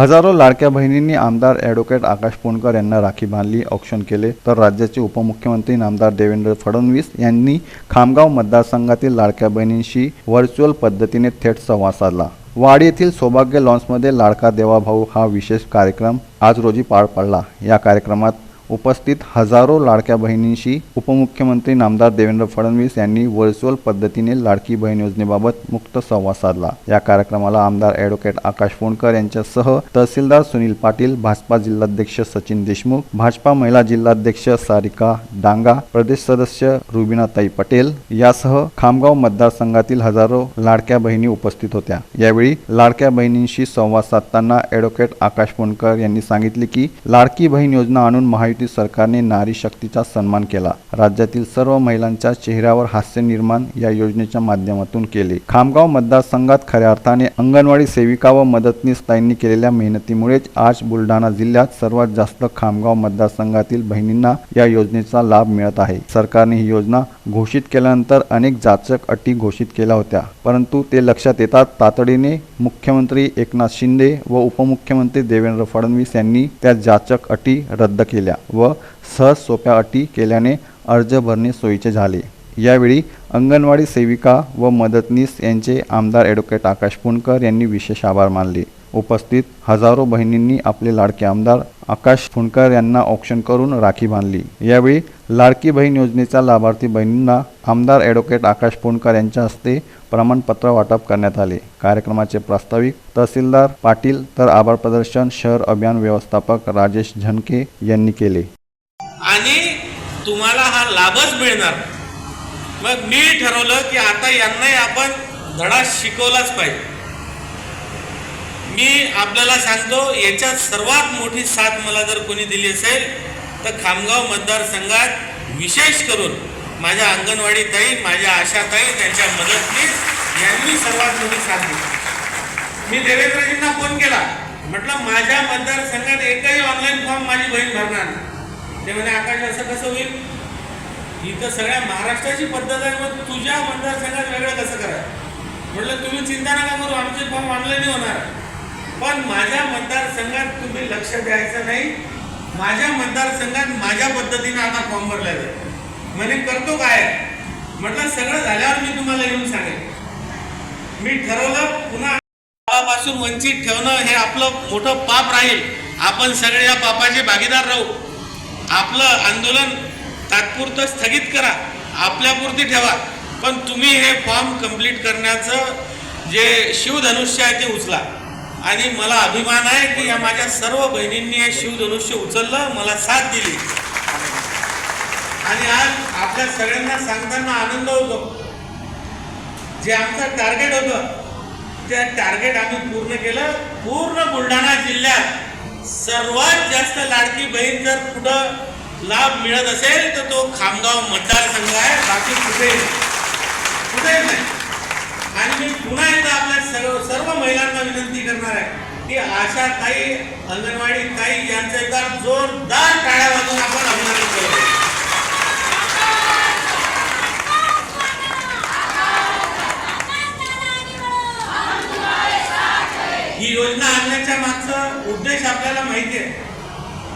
हजारो लाडक्या बहिणींनी आमदार ॲडव्होकेट आकाश पोणकर यांना राखी बांधली औक्षण केले. तर राज्याचे उपमुख्यमंत्री नामदार देवेंद्र फडणवीस यांनी खामगाव मतदारसंघातील लाडक्या बहिणींशी व्हर्च्युअल पद्धतीने थेट संवाद साधला. वाडी येथील सौभाग्य लॉन्समध्ये लाडका देवाभाऊ हा विशेष कार्यक्रम आज रोजी पार पडला. या कार्यक्रमात उपस्थित हजारो लाडक्या बहिणींशी उपमुख्यमंत्री नामदार देवेंद्र फडणवीस यांनी व्हर्च्युअल पद्धतीने लाडकी बहीण योजनेबाबत मुक्त संवाद साधला. या कार्यक्रमाला आमदार ॲडव्होकेट आकाश फोंडकर यांच्यासह तहसीलदार सुनील पाटील भाजपा जिल्हाध्यक्ष सचिन देशमुख भाजपा महिला जिल्हाध्यक्ष सारिका डांगा प्रदेश सदस्य रुबिनाताई पटेल यासह खामगाव मतदारसंघातील हजारो लाडक्या बहिणी उपस्थित होत्या. यावेळी लाडक्या बहिणींशी संवाद साधताना ॲडव्होकेट आकाश फोंडकर यांनी सांगितले की लाडकी बहीण योजना आणून महायुती सरकारने नारी शक्तीचा सन्मान केला. राज्यातील सर्व महिलांच्या चेहऱ्यावर हास्य निर्माण या योजनेच्या माध्यमातून केले. खामगाव मतदारसंघात खऱ्या अर्थाने अंगणवाडी सेविका व मदतनीस ताईंनी केलेल्या मेहनतीमुळेच आज बुलढाणा जिल्ह्यात सर्वात जास्त खामगाव मतदारसंघातील बहिणींना या योजनेचा लाभ मिळत आहे. सरकारने ही योजना घोषित केल्यानंतर अनेक जाचक अटी घोषित केल्या होत्या. परंतु ते लक्षात येतात तातडीने मुख्यमंत्री एकनाथ शिंदे व उपमुख्यमंत्री देवेंद्र फडणवीस यांनी त्या जाचक अटी रद्द केल्या. व सहज सोप्या अटी केल्याने अर्ज भरणे सोयीचे झाले. यावेळी अंगणवाडी सेविका व मदतनीस यांचे आमदार ॲडव्होकेट आकाश पुणकर यांनी विशेष आभार मानले. उपस्थित हजारो बहिणींनी आपले लाडके आमदार आकाश फुंडकर यांना ऑप्शन करून राखी बांधली. यावेळी लाडकी बहीण योजनेच्या लाभार्थी बहिणींना आमदार ॲडव्होकेट आकाश फुंडकर यांच्या हस्ते प्रमाणपत्र वाटप करण्यात आले. कार्यक्रमाचे प्रास्ताविक तहसीलदार पाटील तर आभार प्रदर्शन शहर अभियान व्यवस्थापक राजेश झनके यांनी केले. आणि तुम्हाला हा लाभच मिळणार. मग मी ठरवलं की आता यांनाही आपण धडा शिकवलाच पाहिजे. मी आपल्याला सांगतो याच्यात सर्वात मोठी साथ मला जर कोणी दिली असेल तर खामगाव मतदारसंघात विशेष करून माझ्या अंगणवाडी ताई माझ्या आशाताई त्यांच्या मदतनीस यांनी सर्वात मोठी साथ दिली. मी देवेंद्रजींना फोन केला. म्हटलं माझ्या मतदारसंघात एकही ऑनलाईन फॉर्म माझी बहीण भरणार नाही. ते म्हणे आकाश असं कसं होईल? ही तर सगळ्या महाराष्ट्राची पद्धत आहे मग तुझ्या मतदारसंघात वेगळं कसं करायचं? म्हटलं तुम्ही चिंता नका करू आमचे फॉर्म ऑनलाईन होणार पण माझ्या मतदारसंघात तुम्ही लक्ष द्यायचं नाही. माझ्या मतदारसंघात माझ्या पद्धतीने आता फॉर्म भरला जातो म्हणे करतो काय? म्हटलं सगळं झाल्यावर मी तुम्हाला येऊन सांगेन. मी ठरवलं पुन्हा गावापासून वंचित ठेवणं हे आपलं मोठं पाप राहील. आपण सगळे या पापाचे भागीदार राहू. आपलं आंदोलन तात्पुरतं स्थगित करा. आपल्यापुरती ठेवा. पण तुम्ही हे फॉर्म कंप्लीट करण्याचं जे शिवधनुष्य आहे ते उचला. आणि मला अभिमान आहे की या माझ्या सर्व बहिणींनी हे शिवधनुष्य उचललं मला साथ दिली. आणि आज आपल्या सगळ्यांना सांगताना आनंद होतो. जे आमचं टार्गेट होतं त्या टार्गेट आम्ही पूर्ण केलं. पूर्ण बुलढाणा जिल्ह्यात सर्वात जास्त लाडकी बहीण जर कुठं लाभ मिळत असेल तर तो खामगाव मतदारसंघ आहे. बाकी कुठे कुठे नाही. आणि मी पुन्हा एकदा आपल्या सर्व महिलांना विनंती करणार आहे की आशा ताई अंगणवाडी ताई यांचं एकदा जोरदार टाळ्या वाजून आपण अभिनंदन करतो. ही योजना आणण्याच्या मागचा उद्देश आपल्याला माहिती आहे.